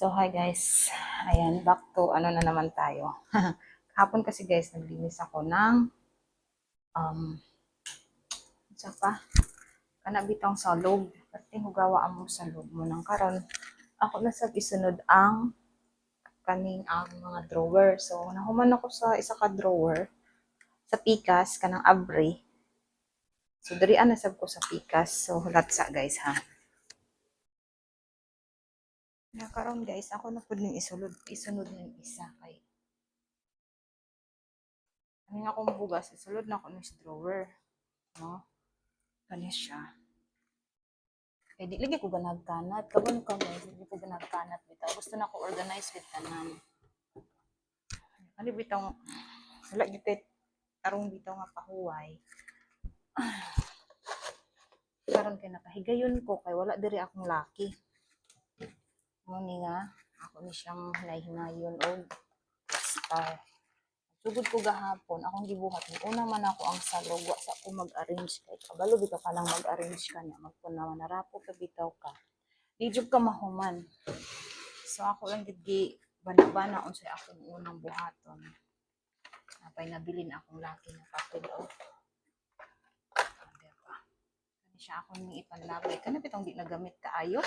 So, hi guys. Ayan, back to ano na naman tayo. Kahapon kasi guys, naglinis ako ng um, sa pa, kanabitang sa loob. Pati hugawa mo sa loob mo ng karon. Ako na sa isunod ang kaning ang mga drawer. So, nahuman ako sa isa ka drawer sa pikas kanang abre. So, diri na sab ko sa pikas. So, latsa guys ha. Na karon guys, ako na pud ning isulod, isunod ning isa kay Ano nga akong bugas, isulod na ako ng drawer. No? Kani siya. Kaya di lagi ko ganag kanat. Kabon ka mo, di ko ganag kanat bitaw. Gusto na ko organize with tanan. Ano bitaw, wala gipit tarong bitaw nga pahuway. Karon kay nakahigayon ko kay wala diri akong laki. Muni nga, ako ni siyang hinay-hinayon o star. Sugod ko gahapon, akong gibuhat. Una man ako ang salog, sa ako mag-arrange kay kabalo bitaw ka lang mag-arrange ka niya. Magpuna man narapo ka bitaw ka. Di ka mahuman. So ako lang gid gi bana-bana unsay akong unang buhaton. Napay nabilin akong laki na papel o. Kani siya ako ni ipanlabay. Kana bitong di nagamit kaayo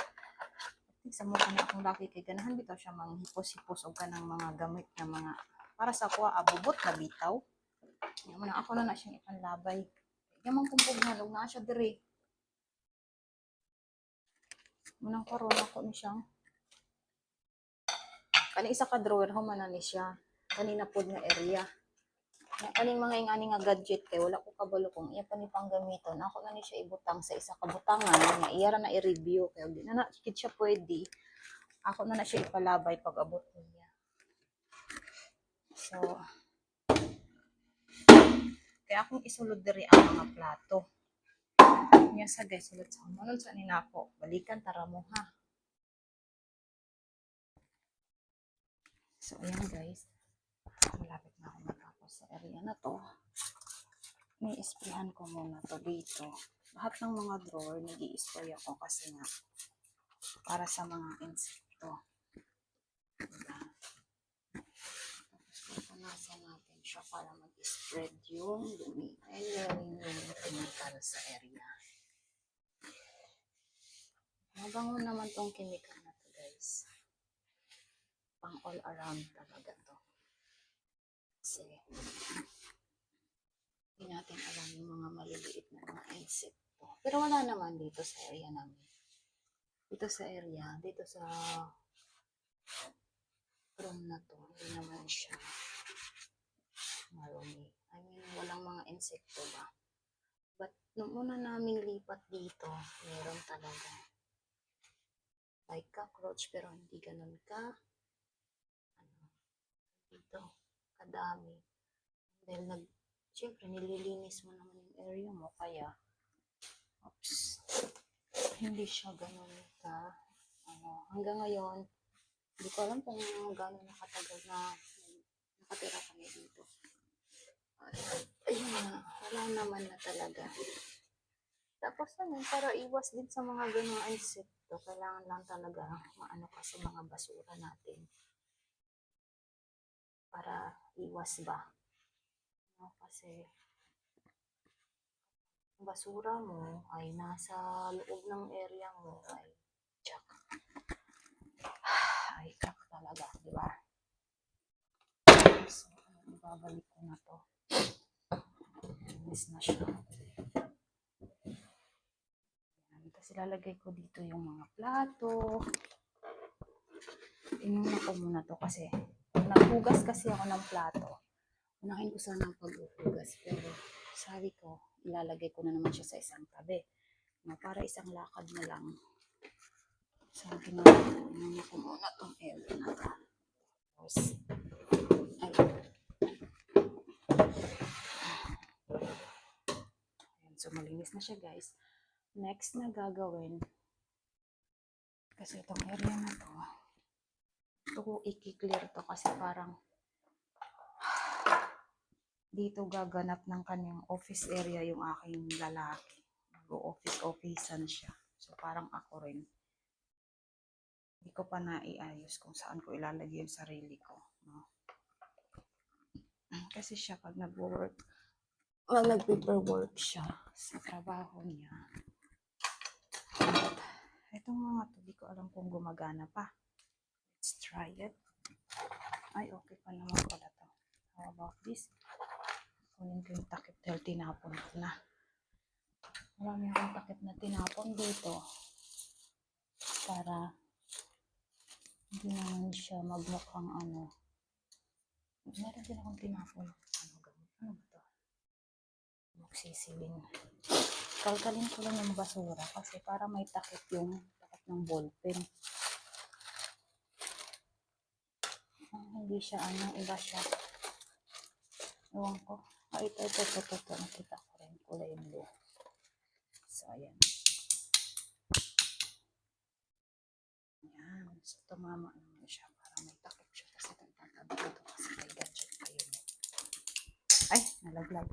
sa mo kana akong laki kay ganahan bitaw siya mga hipos-hipos og kanang mga gamit na mga para sa kuha abubot na bitaw. Nga man ako na na siyang ipanlabay. Kaya man kumpugnan og naa siya diri. Munang karon ako ni siyang kani isa ka drawer ho man na ni siya. Kanina pod nga area. Kaning mga ingani nga gadget kay wala ko kabalo kung iya pa ni panggamiton. Ako na ni siya ibutang sa isa ka butangan nga iya ra na i-review kay di na na kid siya pwede. Ako na na siya ipalabay pag abot niya. So kaya akong isulod diri ang mga plato. Nya sa guys, sulod sa manon sa ni nako. Balikan tara mo ha. So ayan guys. Malapit sa area na to. May isprayan ko muna to dito. Lahat ng mga drawer, nag spray ako kasi nga para sa mga insekto. Diba? Tapos pupunasan natin siya para mag-spread yung dumi. Ayun yung chemical sa area. Mabango naman tong chemical na to guys. Pang all around talaga to. Kasi hindi natin alam yung mga maliliit na mga insekto. Pero wala naman dito sa area namin. Dito sa area, dito sa room na to, hindi naman siya marumi. I mean, walang mga insekto ba? But, nung una namin lipat dito, meron talaga. Like cockroach, pero hindi ganun ka, ano, dito, kadami. Dahil nag, syempre, nililinis mo naman yung area mo, kaya, oops, hindi siya ganun ka, ano, hanggang ngayon, hindi ko alam kung gano'n nakatagal na nakatira kami dito. Ay, ayun na, wala naman na talaga. Tapos ano, para iwas din sa mga ganong insekto, kailangan lang talaga maano ka sa mga basura natin. Para iwas ba? No, kasi basura mo ay nasa loob ng area mo ay tsak. Ay, tsak talaga, di ba? So, ibabalik ko na to. Miss na siya. Tapos ilalagay ko dito yung mga plato. Inuna ko muna to kasi naghugas kasi ako ng plato. Unahin ko sana ang paghuhugas pero sabi ko ilalagay ko na naman siya sa isang tabi. Na para isang lakad na lang. Sabi na, inuna ko muna tong area na to. Tapos, so malinis na siya guys. Next na gagawin, kasi itong area na to, ito ko i-clear to kasi parang dito gaganap ng kanyang office area yung aking lalaki. Mag-office-officean siya. So parang ako rin. Hindi ko pa naiayos kung saan ko ilalagay yung sarili ko. No? Kasi siya pag nag-work, well, nag-paperwork siya sa trabaho niya. At itong mga to, di ko alam kung gumagana pa. Try it. Ay, okay pa naman pala to. How about this? Kunin ko yung takip dahil tinapon ko na. Marami akong takip na tinapon dito. Para hindi naman siya magmukhang ano. Meron din akong tinapon. Ano gamot? Ano ba to? Magsisiling. Kalkalin ko lang yung basura kasi para may takip yung takip ng ballpen. Ah, hindi siya ano, iba siya. Ewan ko. Ah, ito, ito, ito, ito, ito. Nakita ko rin. Kulay blue. So, ayan. Ayan. So, tumama naman siya para may takip siya. Kasi nagtatabi ko ito kasi may gadget pa yun. Ay, nalaglag.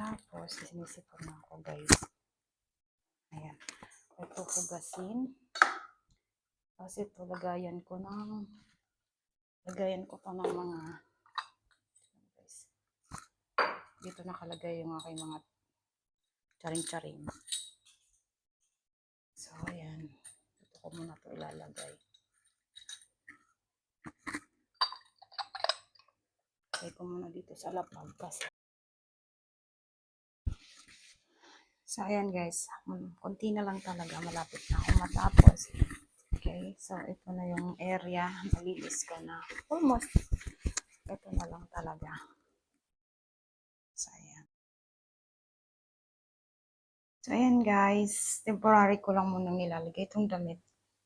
Tapos, sinisipon na ako, guys. Ayan. Ito hugasin. Kasi ito, lagayan ko ng lagayan ko pa ng mga guys. Dito nakalagay yung aking mga charing-charing. So, ayan. Dito ko muna to ilalagay. Lagay ko muna dito sa lapag kasi. So, ayan guys. Kunti na lang talaga. Malapit na ako matapos. Okay. So, ito na yung area. Malinis ko na. Almost. Ito na lang talaga. So, ayan. So, ayan guys. Temporary ko lang muna nilalagay itong damit.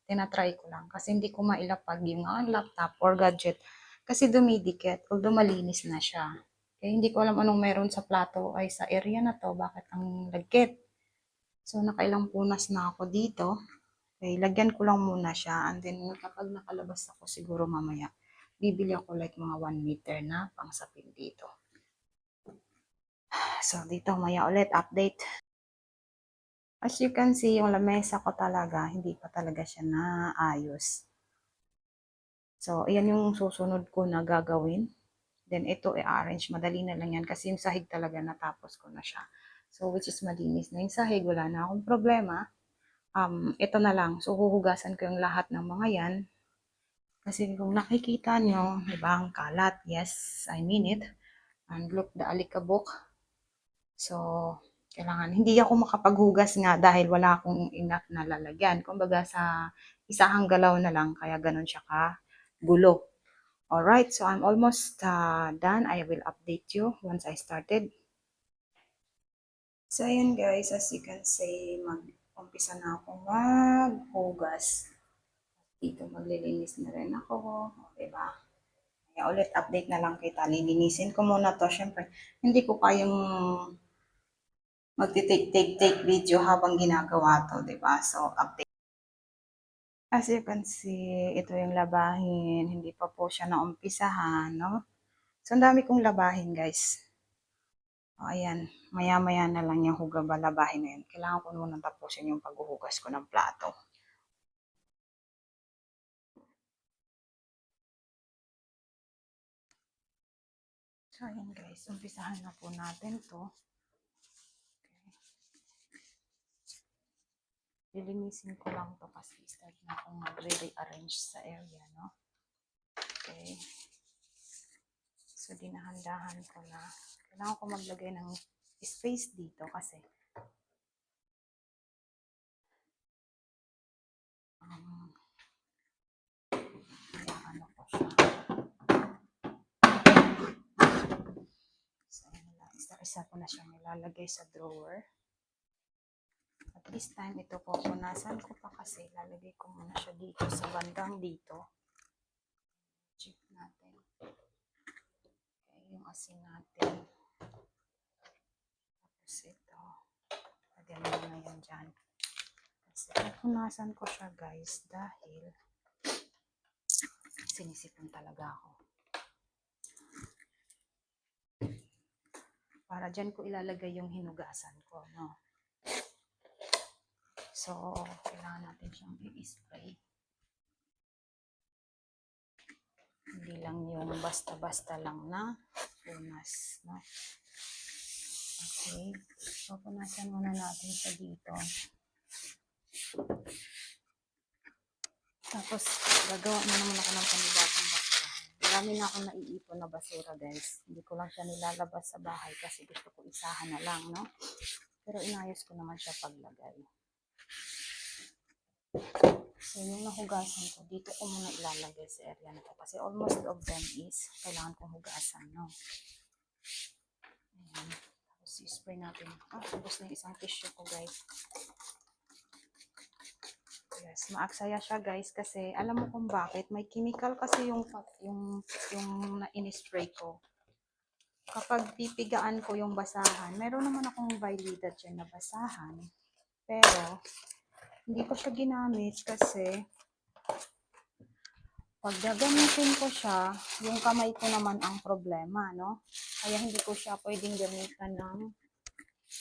Tinatry ko lang. Kasi hindi ko mailapag yung mga laptop or gadget. Kasi dumidikit. Although malinis na siya. Okay, hindi ko alam anong meron sa plato ay sa area na to. Bakit ang lagkit? So, nakailang punas na ako dito. Okay, lagyan ko lang muna siya. And then, kapag nakalabas ako siguro mamaya, bibili ako like mga 1 meter na pangsapin dito. So, dito maya ulit, update. As you can see, yung lamesa ko talaga, hindi pa talaga siya naayos. So, ayan yung susunod ko na gagawin. Then, ito i-arrange. Madali na lang yan kasi yung sahig talaga natapos ko na siya. So, which is malinis na yung sahig. Wala na akong problema. Um, ito na lang. So, huhugasan ko yung lahat ng mga yan. Kasi kung nakikita nyo, di ba, ang kalat. Yes, I mean it. And look, the alikabok. So, kailangan, hindi ako makapaghugas nga dahil wala akong enough na lalagyan. Kumbaga sa isahang galaw na lang, kaya ganun siya ka gulo. Alright, so I'm almost uh, done. I will update you once I started. So, ayan guys, as you can see, mag-umpisa na ako maghugas. Dito maglilinis na rin ako. O, diba? Kaya ulit update na lang kita. Lilinisin ko muna to. Siyempre, hindi ko kayang magti-take-take-take video habang ginagawa to, di ba? So, update. As you can see, ito yung labahin. Hindi pa po siya naumpisahan, no? So, ang dami kong labahin, guys. O, ayan. Maya-maya na lang yung hugaba labahin na yun. Kailangan ko muna tapusin yung paghuhugas ko ng plato. So, ayan guys. Umpisahan na po natin to. lilinisin ko lang to kasi start na akong magre-rearrange sa area, no? Okay. So, dinahandahan ko na. Kailangan ko maglagay ng space dito kasi um, kaya ano ko siya. So. Isa-isa ko na siyang ilalagay sa drawer. At this time, ito po, punasan ko pa kasi lalagay ko muna siya dito sa bandang dito. Check natin. Yung asin natin. Tapos ito. Lagyan mo na yan dyan. Kasi punasan ko siya guys dahil sinisipon talaga ako. Para dyan ko ilalagay yung hinugasan ko, no? So, kailangan natin siyang i-spray. Hindi lang yung basta-basta lang na punas, no? Okay. So, punasan muna natin siya dito. Tapos, gagawa na naman ako ng panibagong basura. Marami na akong naiipon na basura, guys. Hindi ko lang siya nilalabas sa bahay kasi gusto ko isahan na lang, no? Pero inayos ko naman siya paglagay. So, yung nahugasan ko, dito ko muna ilalagay sa area na to. Kasi almost of them is kailangan kong hugasan, no? Ayan. Tapos, i-spray natin. Ah, ubos na isang tissue ko, guys. Yes, maaksaya siya guys kasi alam mo kung bakit may chemical kasi yung yung yung na in-spray ko. Kapag pipigaan ko yung basahan, meron naman akong Vileda dyan na basahan. Pero hindi ko siya ginamit kasi pag gagamitin ko siya, yung kamay ko naman ang problema, no? Kaya hindi ko siya pwedeng gamitan ng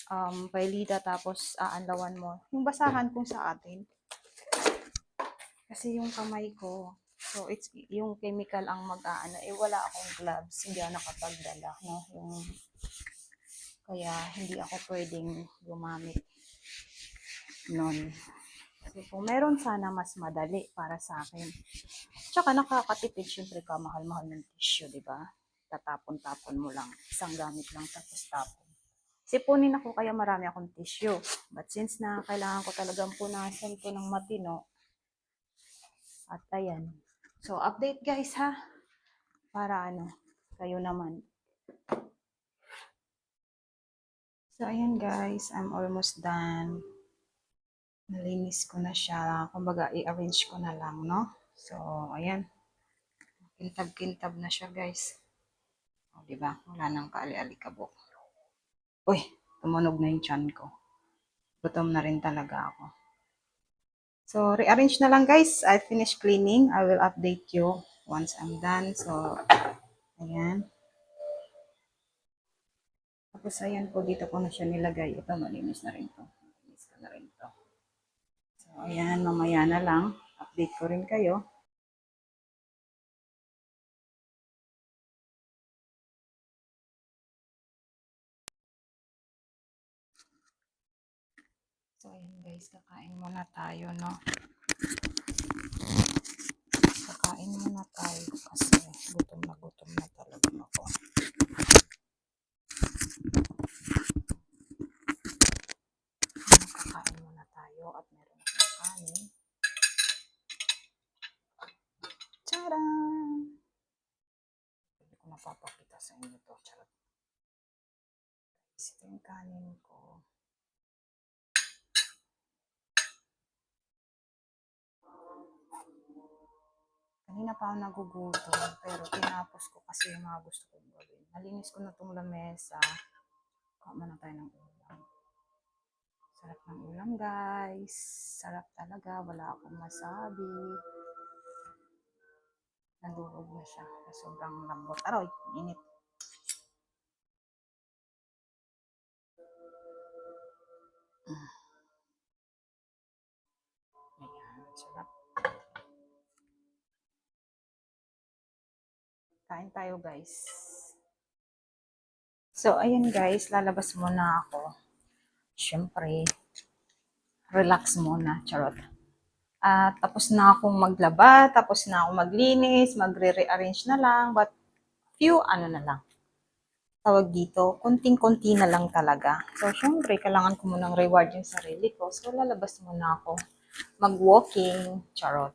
um, Vileda tapos aanlawan mo. Yung basahan kung sa atin, kasi yung kamay ko, so it's yung chemical ang mag-aano, eh wala akong gloves, hindi ako nakapagdala, no? Yung, kaya hindi ako pwedeng gumamit nun. So, kung meron sana mas madali para sa akin. Tsaka nakakatipid, syempre ka, mahal-mahal ng tissue, di ba? Tatapon-tapon mo lang. Isang gamit lang, tapos tapon. Sipunin ako kaya marami akong tissue. But since na kailangan ko talagang punasan ko ng matino, at ayan. So, update guys ha. Para ano, kayo naman. So, ayan guys. I'm almost done. Nalinis ko na siya. Kumbaga, i-arrange ko na lang, no? So, ayan. Kintab-kintab na siya guys. O, diba? Wala nang kaali-alikabok. Uy, tumunog na yung chan ko. Gutom na rin talaga ako. So, rearrange na lang guys. I finished cleaning. I will update you once I'm done. So, ayan. Tapos, ayan po, dito ko na siya nilagay. Ito, malinis na rin to. Malinis ko na rin to. Ayan, mamaya na lang. Update ko rin kayo. So, ayan guys, kakain muna tayo, no? Kakain muna tayo kasi gutom na gutom na talaga ako. Ayan, Kakain muna tayo at meron akong kanin. Tcharam! Hindi ko napapakita sa inyo to. Charot. Guys, Ito yung kanin ko. Kanina pa ako nagugutom, pero tinapos ko kasi yung mga gusto kong gawin. Nalinis ko na tong lamesa. Kama na tayo ng ulam. Sarap ng ulam, guys. Sarap talaga. Wala akong masabi. Nandurog na siya. Sobrang lambot. Aroy, init. Ayan, sarap. Kain tayo, guys. So, ayun guys, lalabas muna ako. Siyempre, relax muna, charot. At tapos na akong maglaba, tapos na akong maglinis, magre-rearrange na lang, but few ano na lang. Tawag dito, konting-konti na lang talaga. So, syempre, kailangan ko munang reward yung sarili ko. So, lalabas muna ako. Mag-walking, charot.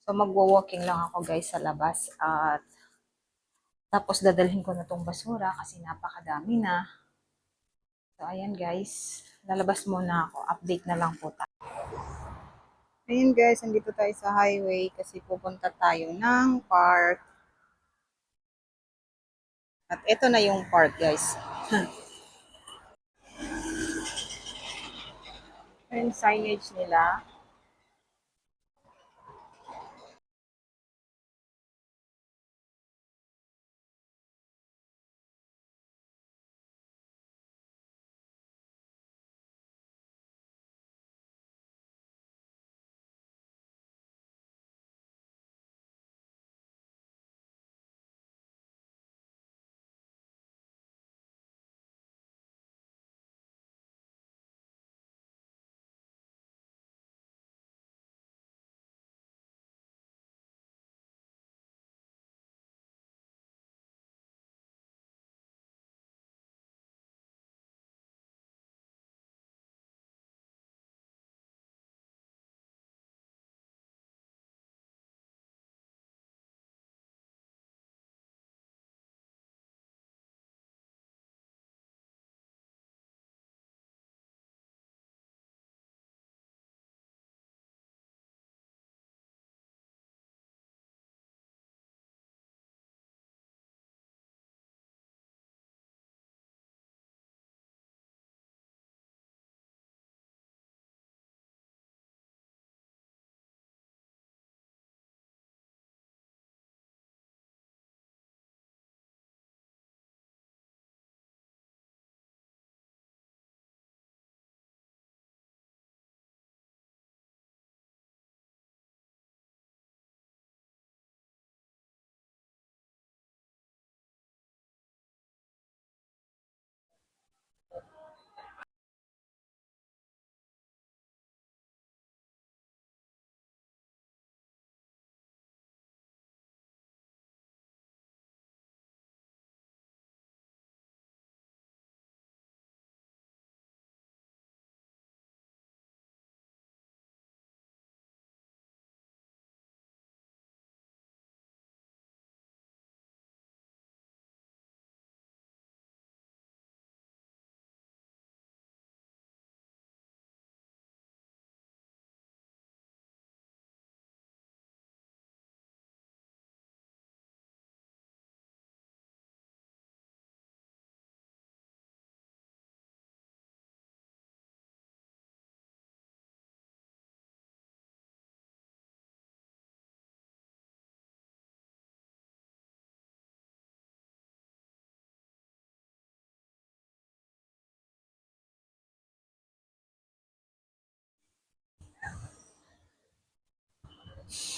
So, magwa-walking lang ako guys sa labas. At tapos dadalhin ko na tong basura kasi napakadami na. So ayan guys, lalabas muna ako. Update na lang po tayo. Ayun guys, andito tayo sa highway kasi pupunta tayo ng park. At ito na yung park guys. Ayun signage nila. Yes.